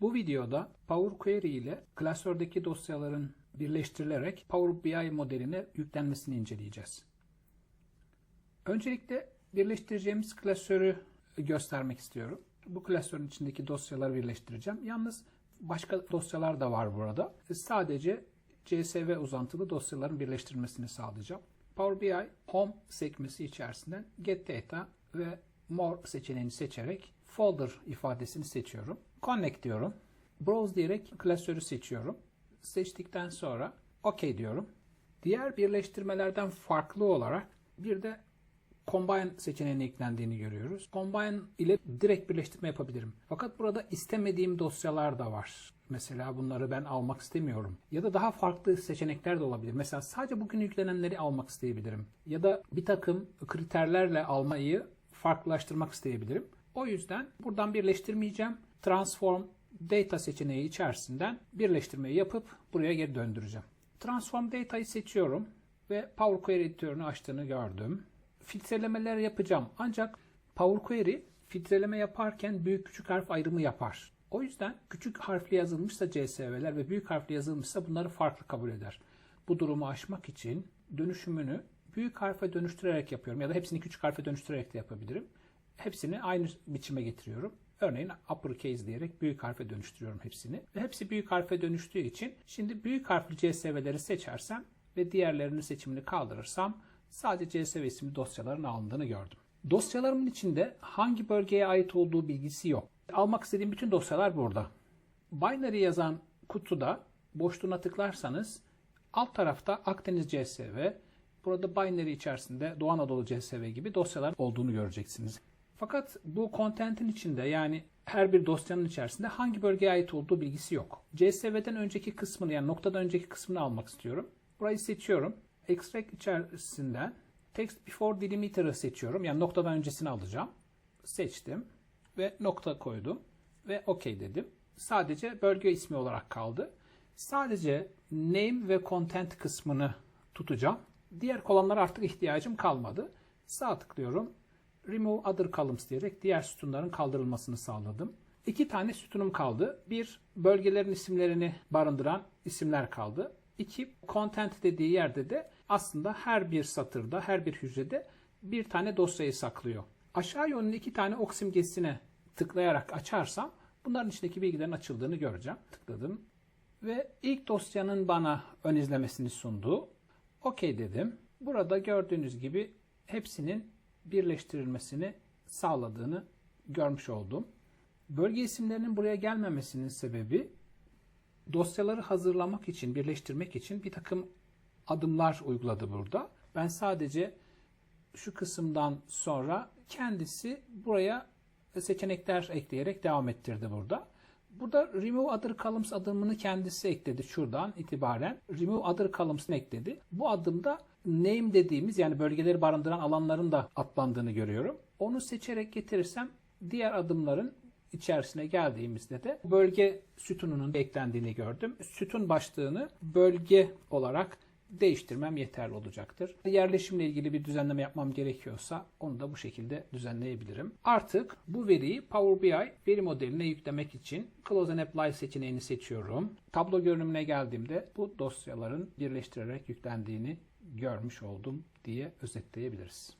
Bu videoda Power Query ile klasördeki dosyaların birleştirilerek Power BI modeline yüklenmesini inceleyeceğiz. Öncelikle birleştireceğimiz klasörü göstermek istiyorum. Bu klasörün içindeki dosyaları birleştireceğim. Yalnız başka dosyalar da var burada. Sadece CSV uzantılı dosyaların birleştirilmesini sağlayacağım. Power BI Home sekmesi içerisinden Get Data ve More seçeneğini seçerek Folder ifadesini seçiyorum. Connect diyorum. Browse diyerek klasörü seçiyorum. Seçtikten sonra OK diyorum. Diğer birleştirmelerden farklı olarak bir de Combine seçeneğine eklendiğini görüyoruz. Combine ile direkt birleştirme yapabilirim. Fakat burada istemediğim dosyalar da var. Mesela bunları ben almak istemiyorum. Ya da daha farklı seçenekler de olabilir. Mesela sadece bugün yüklenenleri almak isteyebilirim. Ya da bir takım kriterlerle almayı farklılaştırmak isteyebilirim. O yüzden buradan birleştirmeyeceğim. Transform Data seçeneği içerisinden birleştirmeyi yapıp buraya geri döndüreceğim. Transform Data'yı seçiyorum ve Power Query editörünü açtığını gördüm. Filtrelemeler yapacağım. Ancak Power Query filtreleme yaparken büyük küçük harf ayrımı yapar. O yüzden küçük harfli yazılmışsa CSV'ler ve büyük harfli yazılmışsa bunları farklı kabul eder. Bu durumu aşmak için dönüşümünü büyük harfe dönüştürerek yapıyorum ya da hepsini küçük harfe dönüştürerek de yapabilirim. Hepsini aynı biçime getiriyorum. Örneğin uppercase diyerek büyük harfe dönüştürüyorum hepsini. Ve hepsi büyük harfe dönüştüğü için şimdi büyük harfli CSV'leri seçersem ve diğerlerinin seçimini kaldırırsam sadece CSV isimli dosyaların alındığını gördüm. Dosyalarımın içinde hangi bölgeye ait olduğu bilgisi yok. Almak istediğim bütün dosyalar burada. Binary yazan kutuda boşluğuna tıklarsanız alt tarafta Akdeniz CSV, burada binary içerisinde Doğu Anadolu CSV gibi dosyalar olduğunu göreceksiniz. Fakat bu content'in içinde yani her bir dosyanın içerisinde hangi bölgeye ait olduğu bilgisi yok. CSV'den önceki kısmını yani noktadan önceki kısmını almak istiyorum. Burayı seçiyorum. Extract içerisinden Text Before Delimiter'ı seçiyorum. Yani noktadan öncesini alacağım. Seçtim ve nokta koydum ve OK dedim. Sadece bölge ismi olarak kaldı. Sadece name ve content kısmını tutacağım. Diğer kolonlara artık ihtiyacım kalmadı. Sağ tıklıyorum. Remove Other Columns diyerek diğer sütunların kaldırılmasını sağladım. İki tane sütunum kaldı. Bir, bölgelerin isimlerini barındıran isimler kaldı. İki, content dediği yerde de aslında her bir satırda, her bir hücrede bir tane dosyayı saklıyor. Aşağı yönlü iki tane ok simgesine tıklayarak açarsam bunların içindeki bilgilerin açıldığını göreceğim. Tıkladım ve ilk dosyanın bana ön izlemesini sundu. OK dedim. Burada gördüğünüz gibi hepsinin birleştirilmesini sağladığını görmüş oldum. Bölge isimlerinin buraya gelmemesinin sebebi dosyaları hazırlamak için, birleştirmek için bir takım adımlar uyguladı burada. Ben sadece şu kısımdan sonra kendisi buraya seçenekler ekleyerek devam ettirdi burada. Burada Remove Other Columns adımını kendisi ekledi şuradan itibaren. Remove Other Columns'ını ekledi. Bu adımda name dediğimiz yani bölgeleri barındıran alanların da atlandığını görüyorum. Onu seçerek getirirsem diğer adımların içerisine geldiğimizde de bölge sütununun eklendiğini gördüm. Sütun başlığını bölge olarak değiştirmem yeterli olacaktır. Yerleşimle ilgili bir düzenleme yapmam gerekiyorsa onu da bu şekilde düzenleyebilirim. Artık bu veriyi Power BI veri modeline yüklemek için Close and Apply seçeneğini seçiyorum. Tablo görünümüne geldiğimde bu dosyaların birleştirerek yüklendiğini görmüş oldum diye özetleyebiliriz.